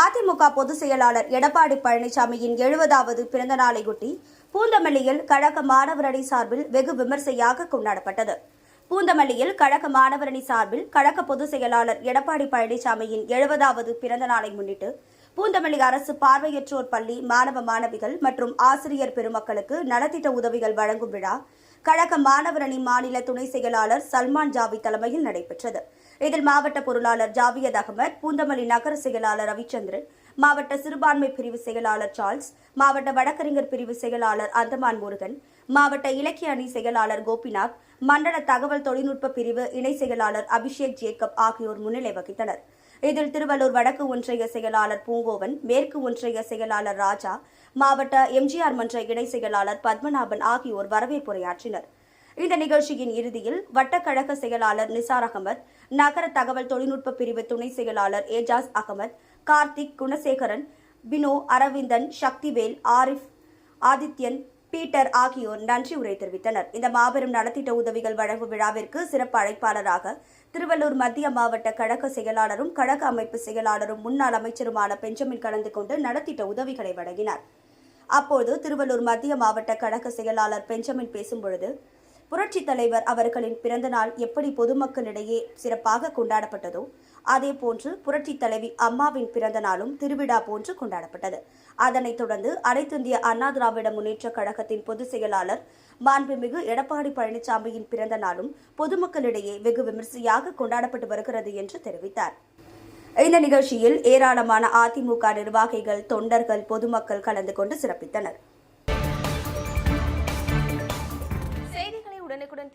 அதிமுக பொதுச் செயலாளர் எடப்பாடி பழனிசாமியின் எழுபதாவது பிறந்த நாளையொட்டி பூந்தமல்லியில் கழக மாணவரணி சார்பில் வெகு விமர்சையாக கொண்டாடப்பட்டது. பூந்தமல்லியில் கழக மாணவரணி சார்பில் கழக பொதுச் செயலாளர் எடப்பாடி பழனிசாமியின் எழுபதாவது பிறந்த நாளை முன்னிட்டு பூந்தமல்லி அரசு பார்வையற்றோர் பள்ளி மாணவ மாணவிகள் மற்றும் ஆசிரியர் பெருமக்களுக்கு நலத்திட்ட உதவிகள் வழங்கும் விழா கழக மாணவரணி மாநில துணை செயலாளர் சல்மான் ஜாவி தலைமையில் நடைபெற்றது. இதில் மாவட்ட பொருளாளர் ஜாவியத் அகமது பூந்தமல்லி நகர செயலாளர் ரவிச்சந்திரன் மாவட்ட சிறுபான்மை பிரிவு செயலாளர் சார்ல்ஸ் மாவட்ட வழக்கறிஞர் பிரிவு செயலாளர் அந்தமான் முருகன் மாவட்ட இலக்கிய அணி செயலாளர் கோபிநாத் மண்டல தகவல் தொழில்நுட்ப பிரிவு இணை செயலாளர் அபிஷேக் ஜேக்கப் ஆகியோர் முன்னிலை வகித்தனர். இதில் திருவள்ளூர் வடக்கு ஒன்றிய செயலாளர் பூங்கோவன் மேற்கு ஒன்றிய செயலாளர் ராஜா மாவட்ட எம்ஜிஆர் மன்ற இணை செயலாளர் பத்மநாபன் ஆகியோர் வரவேற்புரையாற்றினர். இந்த நிகழ்ச்சியின் இறுதியில் வட்டக்கழக செயலாளர் நிசார் அகமது நகர தகவல் தொழில்நுட்ப பிரிவு துணை செயலாளர் ஏஜாஸ் அகமது கார்த்திக் குணசேகரன் பினோ அரவிந்தன் சக்திவேல் ஆரிஃப் ஆதித்யன் பீட்டர் ஆகியோர் நன்றி உரை தெரிவித்தனர். இந்த மாபெரும் நலத்திட்ட உதவிகள் வழங்கும் விழாவிற்கு சிறப்பு அழைப்பாளராக திருவள்ளூர் மத்திய மாவட்ட கழக செயலாளரும் கழக அமைப்பு செயலாளரும் முன்னாள் அமைச்சருமான பெஞ்சமின் கலந்து கொண்டு நலத்திட்ட உதவிகளை வழங்கினார். அப்போது திருவள்ளூர் மத்திய மாவட்ட கழக செயலாளர் பெஞ்சமின் பேசும்பொழுது புரட்சி தலைவர் அவர்களின் பிறந்தநாள் எப்படி பொதுமக்களிடையே சிறப்பாக கொண்டாடப்பட்டதோ அதேபோன்று புரட்சி தலைவி அம்மாவின் பிறந்த நாளும் திருவிழா போன்று கொண்டாடப்பட்டது. அதனைத் தொடர்ந்து அனைத்திந்திய அண்ணா திராவிட முன்னேற்றக் கழகத்தின் பொதுச் செயலாளர் மாண்புமிகு எடப்பாடி பழனிசாமியின் பிறந்த நாளும் பொதுமக்களிடையே வெகு விமர்சையாக கொண்டாடப்பட்டு வருகிறது என்று தெரிவித்தார். இந்த நிகழ்ச்சியில் ஏராளமான அதிமுக நிர்வாகிகள் தொண்டர்கள் பொதுமக்கள் கலந்து கொண்டு சிறப்பித்தனர்.